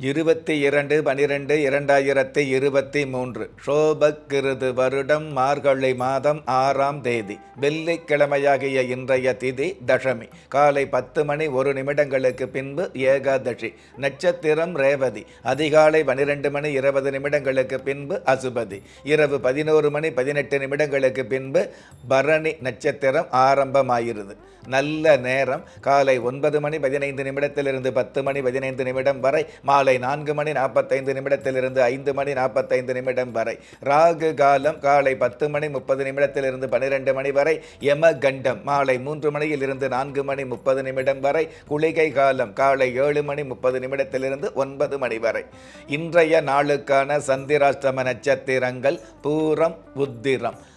இருபத்தி இரண்டு பனிரெண்டு இரண்டாயிரத்தி இருபத்தி மூன்று. ஷோபக்கிருது வருடம் மார்கழி மாதம் ஆறாம் தேதி. வெள்ளிக்கிழமையாகிய இன்றைய திதி தசமி. காலை பத்து மணி ஒரு நிமிடங்களுக்கு பின்பு ஏகாதசி. நட்சத்திரம் ரேவதி. அதிகாலை பனிரெண்டு மணி இருபது நிமிடங்களுக்கு பின்பு அசுபதி. இரவு பதினோரு மணி பதினெட்டு நிமிடங்களுக்கு பின்பு பரணி நட்சத்திரம் ஆரம்பமாயிருது நல்ல நேரம். காலை ஒன்பது மணி பதினைந்து நிமிடத்திலிருந்து பத்து மணி பதினைந்து நிமிடம் வரை மாலை நான்கு மணி நாற்பத்தைந்து நிமிடத்திலிருந்து ஐந்து மணி நாற்பத்தைந்து நிமிடம் வரை. ராகு காலம் காலை பத்து மணி முப்பது நிமிடத்திலிருந்து பன்னிரெண்டு மணி வரை. யம கண்டம் மாலை மூன்று மணியில் இருந்து நான்கு மணி முப்பது நிமிடம் வரை. குளிகை காலம் காலை ஏழு மணி முப்பது நிமிடத்திலிருந்து ஒன்பது மணி வரை. இன்றைய நாளுக்கான சந்திராஷ்டம நட்சத்திரங்கள் பூரம் உத்திரம்.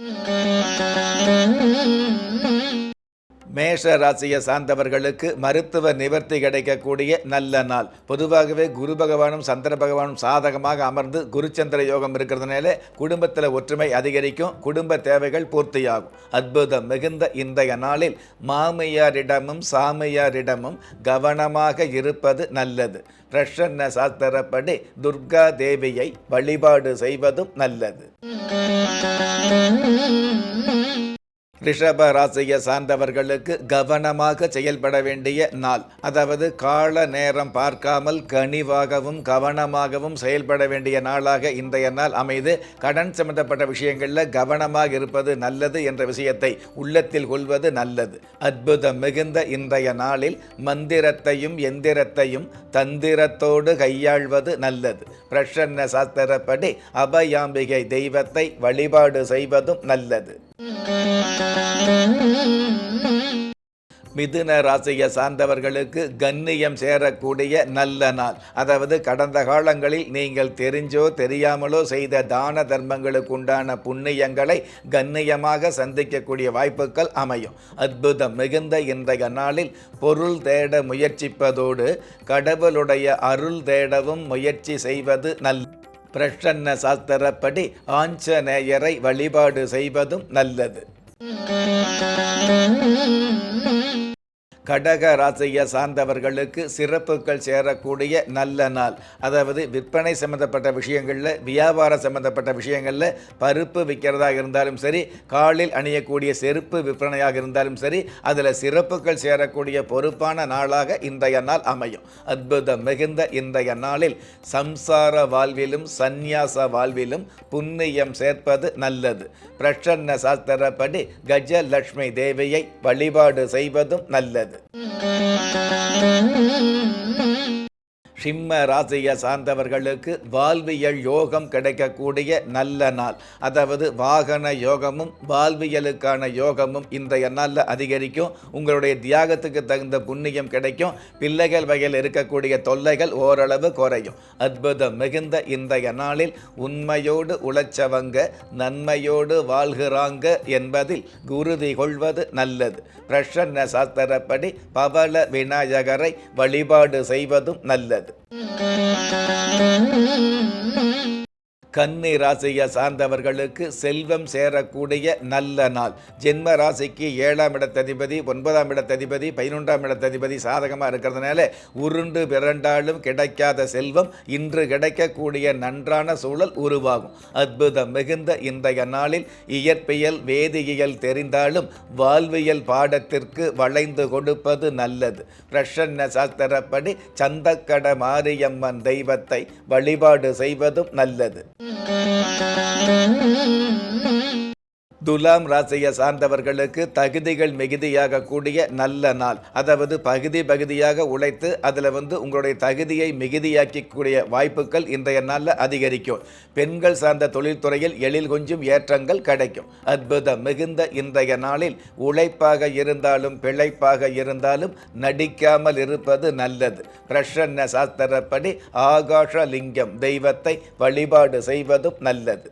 Mm-hmm. மேஷ ராசியை சார்ந்தவர்களுக்கு மருத்துவ நிவர்த்தி கிடைக்கக்கூடிய நல்ல நாள். பொதுவாகவே குரு பகவானும் சந்திர பகவானும் சாதகமாக அமர்ந்து குருச்சந்திர யோகம் இருக்கிறதுனால குடும்பத்தில் ஒற்றுமை அதிகரிக்கும் குடும்ப தேவைகள் பூர்த்தியாகும். அற்புதம் மிகுந்த இன்றைய நாளில் மாமியாரிடமும் சாமியாரிடமும் கவனமாக இருப்பது நல்லது. பிரசன்ன சாஸ்திரப்படி துர்கா தேவியை வழிபாடு செய்வதும் நல்லது. ரிஷப ராசியை சார்ந்தவர்களுக்கு கவனமாக செயல்பட வேண்டிய நாள். அதாவது கால நேரம் பார்க்காமல் கனிவாகவும் கவனமாகவும் செயல்பட வேண்டிய நாளாக இன்றைய நாள் அமைது. கடன் சம்பந்தப்பட்ட விஷயங்களில் கவனமாக இருப்பது நல்லது என்ற விஷயத்தை உள்ளத்தில் கொள்வது நல்லது. அற்புதம் மிகுந்த இன்றைய நாளில் மந்திரத்தையும் எந்திரத்தையும் தந்திரத்தோடு கையாள்வது நல்லது. பிரசன்ன சாஸ்திரப்படி அபயாம்பிகை தெய்வத்தை வழிபாடு செய்வதும் நல்லது. மிதுன ராசியை சார்ந்தவர்களுக்கு கண்ணியம் சேரக்கூடிய நல்ல நாள். அதாவது கடந்த காலங்களில் நீங்கள் தெரிஞ்சோ தெரியாமலோ செய்த தான தர்மங்களுக்கு உண்டான புண்ணியங்களை கண்ணியமாக சந்திக்கக்கூடிய வாய்ப்புகள் அமையும். அற்புதம் மிகுந்த இன்றைய நாளில் பொருள் தேட முயற்சிப்பதோடு கடவுளுடைய அருள் தேடவும் முயற்சி செய்வது நல்ல பிரசன்ன சாஸ்திரப்படி ஆஞ்சநேயரை வழிபாடு செய்வதும் நல்லது. கடக ராசியை சார்ந்தவர்களுக்கு சிறப்புகள் சேரக்கூடிய நல்ல நாள். அதாவது விற்பனை சம்மந்தப்பட்ட விஷயங்களில் வியாபார சம்மந்தப்பட்ட விஷயங்களில் பருப்பு விற்கிறதாக இருந்தாலும் சரி காலில் அணியக்கூடிய செருப்பு விற்பனையாக இருந்தாலும் சரி அதில் சிறப்புகள் சேரக்கூடிய பொறுப்பான நாளாக இன்றைய நாள் அமையும். அற்புதம் மிகுந்த இன்றைய நாளில் சம்சார வாழ்விலும் சந்நியாச வாழ்விலும் புண்ணியம் சேர்ப்பது நல்லது. பிரசன்ன சாஸ்திரப்படி கஜலட்சுமி தேவியை வழிபாடு செய்வதும் நல்லது. நல்லது சிம்ம ராசியை சார்ந்தவர்களுக்கு வாழ்வியல் யோகம் கிடைக்கக்கூடிய நல்ல நாள். அதாவது வாகன யோகமும் வாழ்வியலுக்கான யோகமும் இன்றைய நாளில் அதிகரிக்கும். உங்களுடைய தியாகத்துக்கு தகுந்த புண்ணியம் கிடைக்கும். பிள்ளைகள் வகையில் இருக்கக்கூடிய தொல்லைகள் ஓரளவு குறையும். அற்புதம் மிகுந்த இன்றைய நாளில் உண்மையோடு உழைச்சவங்க நன்மையோடு வாழ்கிறாங்க என்பதில் குருதி கொள்வது நல்லது. பிரசன்ன சாஸ்திரப்படி பவள விநாயகரை வழிபாடு செய்வதும் நல்லது. முடியாது கன்னி ராசியை சார்ந்தவர்களுக்கு செல்வம் சேரக்கூடிய நல்ல நாள். ஜென்ம ராசிக்கு ஏழாம் இடத்ததிபதி ஒன்பதாம் இடத்ததிபதி பதினொன்றாம் இடத்ததிபதி சாதகமாக இருக்கிறதுனால உருண்டு பிறண்டாலும் கிடைக்காத செல்வம் இன்று கிடைக்கக்கூடிய நன்றான சூழல் உருவாகும். அற்புதம் மிகுந்த இன்றைய நாளில் இயற்பியல் வேதியியல் தெரிந்தாலும் வாழ்வியல் பாடத்திற்கு வளைந்து கொடுப்பது நல்லது. பிரசன்ன சாஸ்திரப்படி சந்தக்கட மாரியம்மன் தெய்வத்தை வழிபாடு செய்வதும் நல்லது. Mm-hmm. துலாம் ராசியை சார்ந்தவர்களுக்கு தகுதிகள் மிகுதியாக கூடிய நல்ல நாள். அதாவது பகுதி பகுதியாக உழைத்து அதில் வந்து உங்களுடைய தகுதியை மிகுதியாக்கக்கூடிய வாய்ப்புகள் இன்றைய நாளில் அதிகரிக்கும். பெண்கள் சார்ந்த தொழில்துறையில் எழில் கொஞ்சம் ஏற்றங்கள் கிடைக்கும். அற்புதம் மிகுந்த இன்றைய நாளில் உழைப்பாக இருந்தாலும் பிழைப்பாக இருந்தாலும் நடிக்காமல் இருப்பது நல்லது. பிரசன்ன சாஸ்திரப்படி ஆகாஷ லிங்கம் தெய்வத்தை வழிபாடு செய்வதும் நல்லது.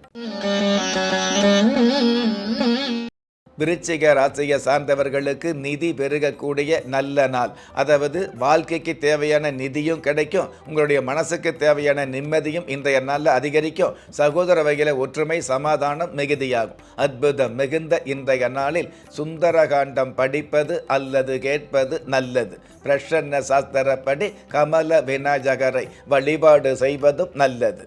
Mm-hmm. விருச்சிக ராசியை சார்ந்தவர்களுக்கு நிதி பெருகக்கூடிய நல்ல நாள். அதாவது வாழ்க்கைக்கு தேவையான நிதியும் கிடைக்கும். உங்களுடைய மனசுக்கு தேவையான நிம்மதியும் இன்றைய நாளில் அதிகரிக்கும். சகோதர வகையில் ஒற்றுமை சமாதானம் மிகுதியாகும். அற்புதம் மிகுந்த இன்றைய நாளில் சுந்தரகாண்டம் படிப்பது அல்லது கேட்பது நல்லது. பிரசன்ன சாஸ்திரப்படி கமல விநாயகரை வழிபாடு செய்வதும் நல்லது.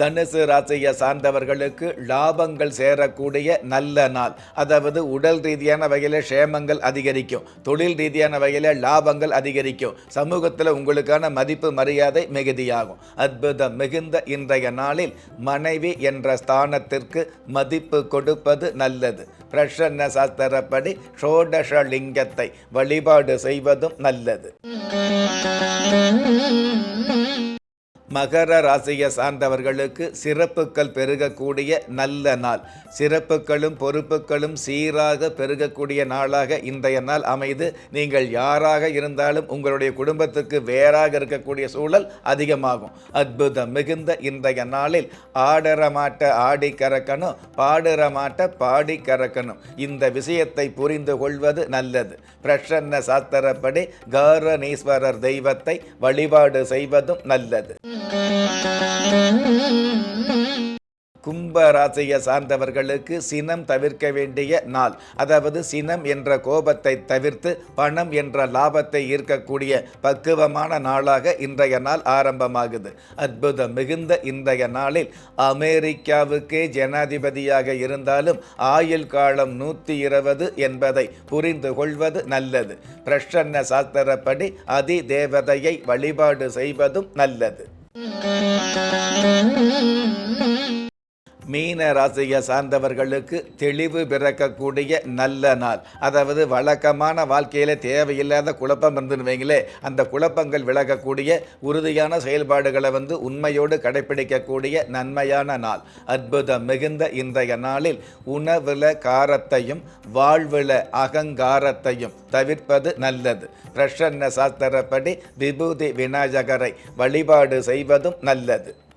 தனுசு ராசியை சார்ந்தவர்களுக்கு லாபங்கள் சேரக்கூடிய நல்ல நாள். அதாவது உடல் ரீதியான வகையில் க்ஷேமங்கள் அதிகரிக்கும். தொழில் ரீதியான வகையில் லாபங்கள் அதிகரிக்கும். சமூகத்தில் உங்களுக்கான மதிப்பு மரியாதை மிகுதியாகும். அற்புதம் மிகுந்த இன்றைய நாளில் மனைவி என்ற ஸ்தானத்திற்கு மதிப்பு கொடுப்பது நல்லது. பிரசன்ன சாஸ்திரப்படி ஷோடஷ லிங்கத்தை வழிபாடு செய்வதும் நல்லது. மகர ராசியை சார்ந்தவர்களுக்கு சிறப்புகள் பெருகக்கூடிய நல்ல நாள். சிறப்புகளும் பொறுப்புகளும் சீராக பெருகக்கூடிய நாளாக இன்றைய நாள் அமைது. நீங்கள் யாராக இருந்தாலும் உங்களுடைய குடும்பத்துக்கு வேறாக இருக்கக்கூடிய சூழல் அதிகமாகும். அற்புதம் மிகுந்த இன்றைய நாளில் ஆடற மாட்ட ஆடி கறக்கணும் பாடுற மாட்ட பாடி கறக்கணும் இந்த விஷயத்தை புரிந்து கொள்வது நல்லது. பிரசன்ன சாஸ்திரப்படி கௌரணீஸ்வரர் தெய்வத்தை வழிபாடு செய்வதும் நல்லது. கும்ப ராசியை சார்ந்தவர்களுக்கு சினம் தவிர்க்க வேண்டிய நாள். அதாவது சினம் என்ற கோபத்தை தவிர்த்து பணம் என்ற லாபத்தை ஈர்க்கக்கூடிய பக்குவமான நாளாக இன்றைய நாள் ஆரம்பமாகுது. அற்புதம் மிகுந்த இன்றைய நாளில் அமெரிக்காவுக்கே ஜனாதிபதியாக இருந்தாலும் ஆயுள் காலம் நூற்றி இருபது என்பதை புரிந்து கொள்வது நல்லது. பிரசன்ன சாஸ்திரப்படி அதி தேவதையை வழிபாடு செய்வதும் நல்லது. Mm-hmm. மீன ராசியை சார்ந்தவர்களுக்கு தெளிவு பிறக்கக்கூடிய நல்ல நாள். அதாவது வழக்கமான வாழ்க்கையில் தேவையில்லாத குழப்பம் இருந்துன்னு வைங்களே அந்த குழப்பங்கள் விலகக்கூடிய உறுதியான செயல்பாடுகளை வந்து உண்மையோடு கடைபிடிக்கக்கூடிய நன்மையான நாள். அற்புதம் மிகுந்த இன்றைய நாளில் உணவில் காரத்தையும் வாழ்வில் அகங்காரத்தையும் தவிர்ப்பது நல்லது. பிரசன்ன சாஸ்திரப்படி விபூதி விநாயகரை வழிபாடு செய்வதும் நல்லது.